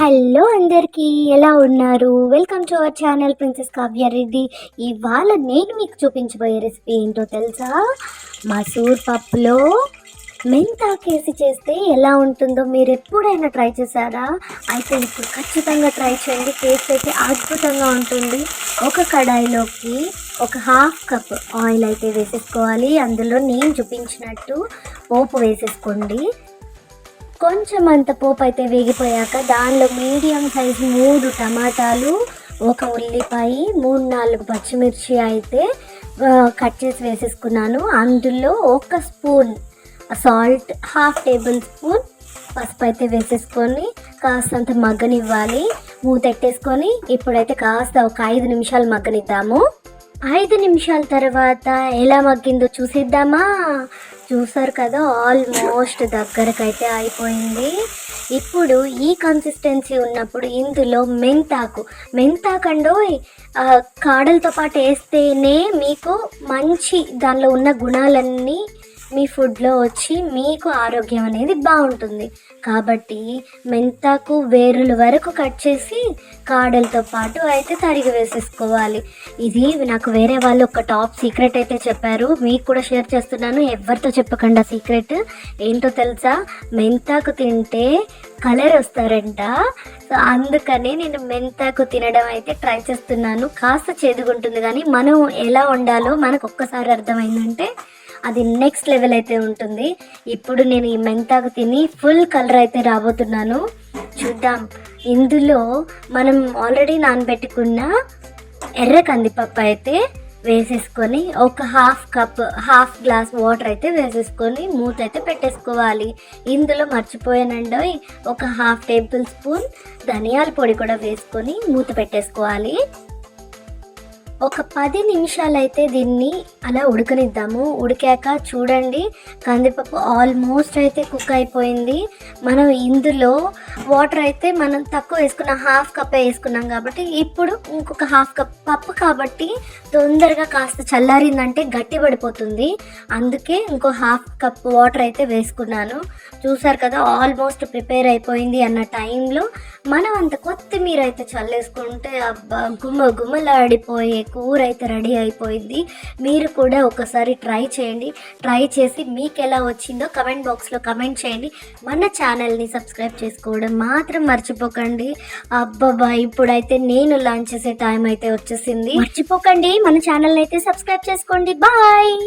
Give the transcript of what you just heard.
Hello అందరికీ ఎలా ఉన్నారు? Welcome to our channel princess Kavya Reddy ఇవాళ నేను మీకు చూపించబోయే రెసిపీ ఏంటో తెలుసా? మసూర్ పప్పులో మెంతాకేసి చేస్తే ఎలా ఉంటుందో మీరు ఎప్పుడైనా ట్రై చేశారా? అయితే ఇప్పుడు ఖచ్చితంగా ట్రై చేయండి. టేస్ట్ అయితే అద్భుతంగా ఉంటుంది. ఒక కడాయిలోకి ఒక హాఫ్ కప్ ఆయిల్ అయితే వేసేసుకోవాలి. అందులో నేను చూపించినట్టు పోపు వేసేసుకోండి. కొంచెం అంత పోపు అయితే వేగిపోయాక దానిలో మీడియం సైజ్ మూడు టమాటాలు ఒక ఉల్లిపాయ మూడు నాలుగు పచ్చిమిర్చి అయితే కట్ చేసి వేసేసుకున్నాను. అందులో ఒక spoon salt half tablespoon పసుపు అయితే వేసేసుకొని కాస్తంత మగ్గనివ్వాలి. మూతెట్టేసుకొని ఇప్పుడైతే కాస్త ఒక ఐదు నిమిషాలు మగ్గనిద్దాము. ఐదు నిమిషాల తర్వాత ఎలా మగ్గిందో చూసిద్దామా? చూసారు కదా ఆల్మోస్ట్ దగ్గరకైతే అయిపోయింది. ఇప్పుడు ఈ కన్సిస్టెన్సీ ఉన్నప్పుడు ఇందులో మెంతాకు. మెంతాకండో కాడలతో పాటు వేస్తేనే మీకు మంచి దానిలో ఉన్న గుణాలన్నీ మీ ఫుడ్లో వచ్చి మీకు ఆరోగ్యం అనేది బాగుంటుంది. కాబట్టి మెంతాకు వేరుల వరకు కట్ చేసి కాడలతో పాటు అయితే తరిగి వేసేసుకోవాలి. ఇది నాకు వేరే వాళ్ళు ఒక టాప్ సీక్రెట్ అయితే చెప్పారు. మీకు కూడా షేర్ చేస్తున్నాను. ఎవరితో చెప్పకుండా సీక్రెట్. ఏంటో తెలుసా? మెంతాకు తింటే కలర్ వస్తారంట. సో అందుకని నేను మెంతాకు తినడం అయితే ట్రై చేస్తున్నాను. కాస్త చేదుగుంటుంది కానీ మనం ఎలా వండాలో మనకు ఒక్కసారి అర్థమైందంటే అది నెక్స్ట్ లెవెల్ అయితే ఉంటుంది. ఇప్పుడు నేను ఈ మెంతాకు తిని ఫుల్ కలర్ అయితే రాబోతున్నాను. చూద్దాం. ఇందులో మనం ఆల్రెడీ నానబెట్టుకున్న ఎర్ర కందిపప్పు అయితే వేసేసుకొని ఒక half cup half glass water అయితే వేసేసుకొని మూత అయితే పెట్టేసుకోవాలి. ఇందులో మర్చిపోయానండి ఒక హాఫ్ టేబుల్ స్పూన్ ధనియాల పొడి కూడా వేసుకొని మూత పెట్టేసుకోవాలి. ఒక పది నిమిషాలు అయితే దీన్ని అలా ఉడకనిద్దాము. ఉడికాక చూడండి కందిపప్పు ఆల్మోస్ట్ అయితే కుక్ అయిపోయింది. మనం ఇందులో వాటర్ అయితే మనం తక్కువ వేసుకున్న హాఫ్ కప్ వేసుకున్నాం కాబట్టి ఇప్పుడు ఇంకొక హాఫ్ కప్ పప్పు కాబట్టి తొందరగా కాస్త చల్లారిందంటే గట్టి పడిపోతుంది. అందుకే ఇంకో హాఫ్ కప్ వాటర్ అయితే వేసుకున్నాను. చూసారు కదా ఆల్మోస్ట్ ప్రిపేర్ అయిపోయింది అన్న టైంలో మనం అంత కొత్తిమీర అయితే చల్లేసుకుంటే అబ్బా గుమ్మ గుమ్మలాడిపోయే కూర అయితే రెడీ అయిపోయింది. మీరు కూడా ఒకసారి ట్రై చేయండి. ట్రై చేసి మీకు ఎలా వచ్చిందో కమెంట్ బాక్స్లో కమెంట్ చేయండి. మన ఛానల్ని సబ్స్క్రైబ్ చేసుకోవడం మాత్రం మర్చిపోకండి. అబ్బాబా ఇప్పుడైతే నేను లాంచ్ చేసే టైం అయితే వచ్చేసింది. మర్చిపోకండి. మన ఛానల్ అయితే సబ్స్క్రైబ్ చేసుకోండి. బాయ్!